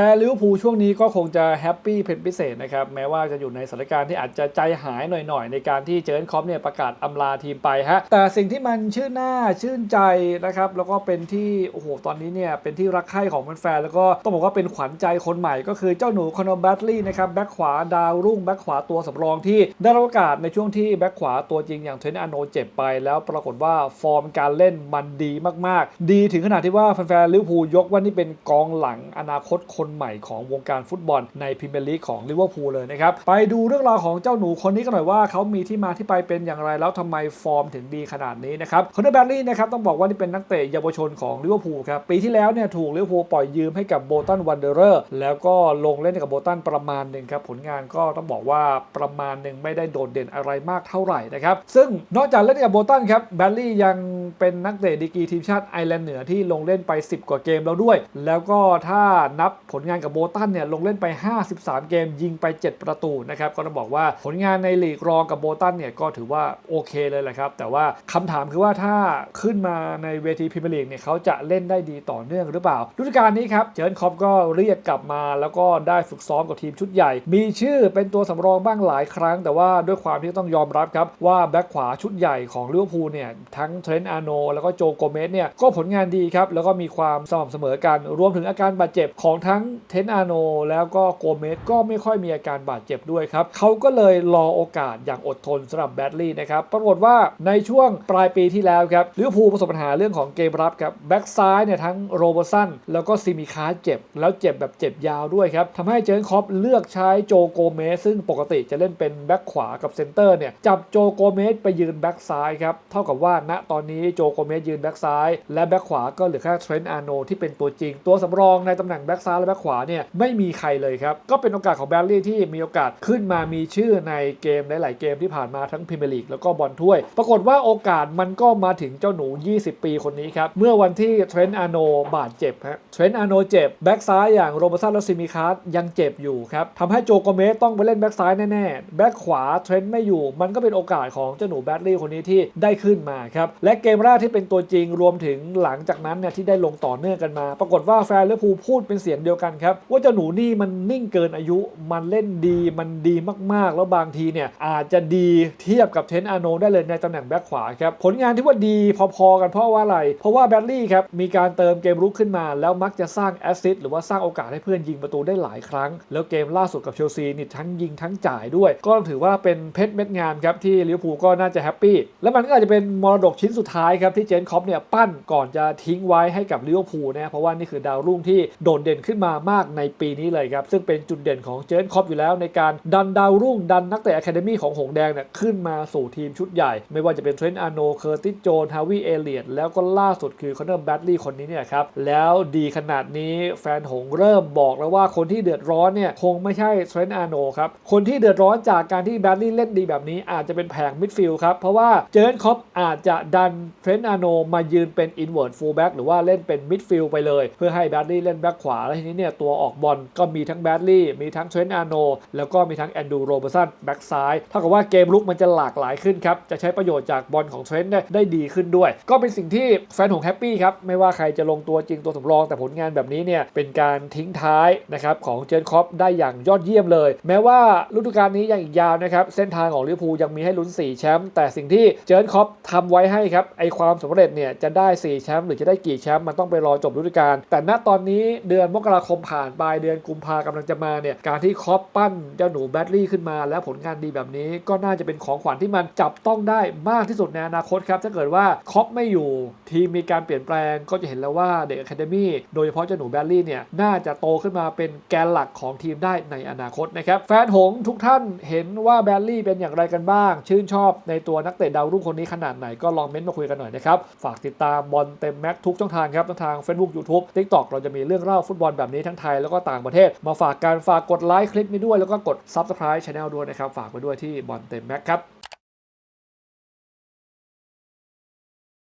ฟนลิเวอร์พูลช่วงนี้ก็คงจะแฮปปี้เป็นพิเศษนะครับ แม้ว่าจะอยู่ในสถานการณ์ที่อาจจะใจหายหน่อยๆ ในการที่เจอร์นค็อปเนี่ยประกาศอำลาทีมไปฮะ แต่สิ่งที่มันชื่นหน้าชื่นใจนะครับ แล้วก็เป็นที่ โอ้โห ตอนนี้เนี่ย เป็นที่รักใคร่ของแฟนๆแล้วก็ต้องบอกว่าเป็นขวัญใจคนใหม่ก็คือเจ้าหนูคอนอร์แบตลี่นะครับแบ็คขวาดาวรุ่งแบ็คขวาตัวสำรองที่ได้รับโอกาสในช่วงที่แบ็คขวาตัวจริงอย่างเทรนต์อโนเจ็บไป แล้วปรากฏว่าฟอร์มการเล่นมันดีมากๆ ดีถึงขนาดที่ว่าแฟนๆลิเวอร์พูลยกว่านี่เป็นกองหลังอนาคตคนใหม่ของวงการฟุตบอลในพรีเมียร์ลีกของลิเวอร์พูลเลยนะครับ ไปดูเรื่องราวของเจ้าหนูคนนี้กันหน่อยว่าเขามีที่มาที่ไปเป็นอย่างไรแล้วทำไมฟอร์มถึงดีขนาดนี้นะครับคอนเนอร์แบรลี่นะครับต้องบอกว่านี่เป็นนักเตะเยาวชนของลิเวอร์พูลครับปีที่แล้วเนี่ยถูกลิเวอร์พูลปล่อยยืมให้กับโบตันวันเดอร์เรอร์แล้วก็ลงเล่นกับโบตันประมาณหนึ่งครับผลงานก็ต้องบอกว่าประมาณหนึ่งไม่ได้โดดเด่นอะไรมากเท่าไหร่นะครับซึ่งนอกจากเล่นกับโบตันครับแบรลี่ยังเป็นนักเตะดีกีทีมชาติไอร์แลนด์เหนือที่ลงเล่นไป 10 กว่าเกมแล้วด้วย แล้วก็ถ้านับผลงานกับโบตันเนี่ยลงเล่นไป 53 เกมยิงไป 7 ประตูนะครับก็ต้องบอกว่าผลงานในลีกรองกับโบตันเนี่ยก็ถือว่าโอเคเลยแหละครับ แต่ว่าคำถามคือว่าถ้าขึ้นมาในเวทีพรีเมียร์ลีกเนี่ยเขาจะเล่นได้ดีต่อเนื่องหรือเปล่าฤดูกาลนี้ครับเจอร์นคอปก็เรียกกลับมา แล้วก็ได้ฝึกซ้อมกับทีมชุดใหญ่ มีชื่อเป็นตัวสำรองบ้างหลายครั้ง แต่ว่าด้วยความที่ต้องยอมรับครับว่าแบ็คขวาชุดใหญ่ของลิเวอร์พูลเนี่ยทั้งเทรนต์อาโนแล้วก็โจโกเมสเนี่ยก็ผลงานดีครับแล้วก็มีความสม่ำเสมอกันรวมถึงอาการบาดเจ็บของทั้ง้งเทรนต์อาร์โนแล้วก็โกเมสก็ไม่ค่อยมีอาการบาดเจ็บด้วยครับเขาก็เลยรอโอกาสอย่างอดทนสำหรับแบดลี่นะครับปรากฏว่าในช่วงปลายปีที่แล้วครับลิเวอร์พูลประสบปัญหาเรื่องของเกมรับครับแบ็กซ้ายเนี่ยทั้งโรเบอร์สันแล้วก็ซิมิคาเจ็บ แล้วเจ็บแบบเจ็บยาวด้วยครับทำให้เจอร์นคล็อปเลือกใช้โจโกเมสซึ่งปกติจะเล่นเป็นแบ็กขวากับเซนเตอร์เนี่ยจับโจโกเมสไปยืนแบ็กซ้ายครับเท่ากับว่าณตอนนี้โจโกเมสยืนแบ็กซ้ายและแบ็กขวาก็เหลือแค่เทรนต์อาร์โนที่เป็นตัวจริง ตัวสำรองในตำแหน่งแบ็กซ้ายและแบ็กขวาเนี่ยไม่มีใครเลยครับ ก็เป็นโอกาสของแบลลี่ที่มีโอกาสขึ้นมามีชื่อในเกมหลาย ๆ เกมที่ผ่านมาทั้งพรีเมียร์ลีกแล้วก็บอลถ้วย ปรากฏว่าโอกาสมันก็มาถึงเจ้าหนู 20 ปีคนนี้ครับ เมื่อวันที่เทรนต์อาโนบาดเจ็บฮะเทรนต์อาโนเจ็บแบ็กซ้ายอย่างโรเบอร์สันและซิมิคาร์ยังเจ็บอยู่ครับทำให้โจโกเมสต้องไปเล่นแบ็กซ้ายแน่ ๆ แบ็กขวาเทรนต์ไม่อยู่ มันก็เป็นโอกาสของเจ้าหนูแบดลี่คนนี้ที่ได้ขึ้นมาครับและเกมแรกที่เป็นตัวจริงรวมถึงหลังจากนั้นเนี่ยที่ได้ลงต่อเนื่องกันมา ปรากฏว่าแฟนลิเวอร์พูลพูดเป็นเสียงเดียวกันครับ ว่าเจ้าหนูนี่มันนิ่งเกินอายุ มันเล่นดีมันดีมากๆ แล้วบางทีเนี่ยอาจจะดีเทียบกับเทนอาโนได้เลยในตำแหน่งแบ็คขวาครับ ผลงานที่ว่าดีพอๆกันเพราะว่าอะไร เพราะว่าแบดลี่ครับมีการเติมเกมรุกขึ้นมา แล้วมักจะสร้างแอสซิสต์หรือว่าสร้างโอกาสให้เพื่อนยิงประตูได้หลายครั้ง แล้วเกมล่าสุดกับเชลซีนี่ทั้งยิงทั้งจ่ายด้วย ก็ถือว่าเป็นเพชรเม็ดงามครับที่ลิเวอร์พูลก็น่าจะแฮปปี้แล้วมันก็อาจจะเป็นมรดกชิ้นสุดท้ายครับที่เจนคอปเนี่ยปั้นก่อนจะทิ้งไว้ให้กับลิเวอร์พูลนะเพราะว่านี่คือดาวรุ่งที่โดดเด่นขึ้นมามากในปีนี้เลยครับ ซึ่งเป็นจุดเด่นของเจนคอปอยู่แล้วในการดันดาวรุ่งดันนักเตะอะคาเดมี่ของหงแดงเนี่ยขึ้นมาสู่ทีมชุดใหญ่ ไม่ว่าจะเป็นเทรนต์อาโนเคอร์ติสโจนฮาวิเอเลียตแล้วก็ล่าสุดคือคอนเนอร์แบดลี่คนนี้เนี่ยครับ แล้วดีขนาดนี้แฟนหงเริ่มบอกแล้วว่าคนที่เดือดร้อนเนี่ยคงไม่ใช่เทรนต์อาโนครับ คนที่เดือดร้อนจากการที่แบดลี่เล่นดีแบบนี้อาจจะเป็นแผงมิดฟิลด์ครับ เพราะว่าเจอร์นคอปอาจจะดันเทรนต์อาโนมายืนเป็นอินเวิร์ดฟูลแบ็กหรือว่าเล่นเป็นมิดฟิลด์ไปเลย เพื่อให้แบดลี่เล่นแบ็กขวาแล้วทีนี้เนี่ยตัวออกบอลก็มีทั้งแบดลี่มีทั้งเทรนต์อาโนแล้วก็มีทั้งแอนดูโรเบอร์สันแบ็กซ้ายเท่ากับว่าเกมลุกมันจะหลากหลายขึ้นครับจะใช้ประโยชน์จากบอลของเทรนต์ได้ได้ดีขึ้นด้วย ก็เป็นสิ่งที่แฟนของแฮปปี้ครับไม่ว่าใครจะลงตัวจริงตัวสำรอง แต่ผลงานแบบนี้เนี่ยเป็นการทิ้งท้ายนะครับของเจนคอปได้อย่างยอดเยี่ยมเลย แม้ว่าฤดูกาลนี้ยังอีกยาวนะครับเส้นทางของลิเวอร์พูลยังมีให้ลุ้น 4 แชมป์แต่สิ่งที่เจนคอปทำไว้ให้ครับไอความสำเร็จเนี่ยจะได้ 4 แชมป์หรือจะได้กี่แชมป์มันต้องไปรอจบฤดูกาลแต่ณตอนนี้เดือนมกราคมผ่านไปเดือนกุมภากำลังจะมาเนี่ยการที่คอปปั้นเจ้าหนูแบดลี่ขึ้นมา แล้วผลงานดีแบบนี้ก็น่าจะเป็นของขวัญที่มันจับต้องได้มากที่สุดในอนาคตครับถ้าเกิดว่าคอปไม่อยู่ทีมมีการเปลี่ยนแปลงก็จะเห็นแล้วว่าเด็กอะคาเดมี่โดยเฉพาะเจ้าหนูแบดลี่เนี่ยน่าจะโตขึ้นมาเป็นแกนหลักของทีมได้ในอนาคตนะครับแฟนหงทุกท่านเห็นว่าแบดลี่เป็นอย่างไรกันบ้าง ชื่นชอบในตัวนักเตะดาวรุ่งคนนี้ขนาดไหนก็ลองเม้นต์มาคุยกันหน่อยนะครับฝากติดตามบอลเต็มแม็กทุกช่องทางครับทั้งทาง Facebook YouTube TikTok เราจะมีเรื่องเล่าฟุตบอลแบบนี้ทั้งไทยแล้วก็ต่างประเทศ มาฝากการฝากกดไลค์คลิปนี้ด้วยแล้วก็กด Subscribe Channel ด้วยนะครับ ฝากไปด้วยที่บอลเต็มแม็กครับ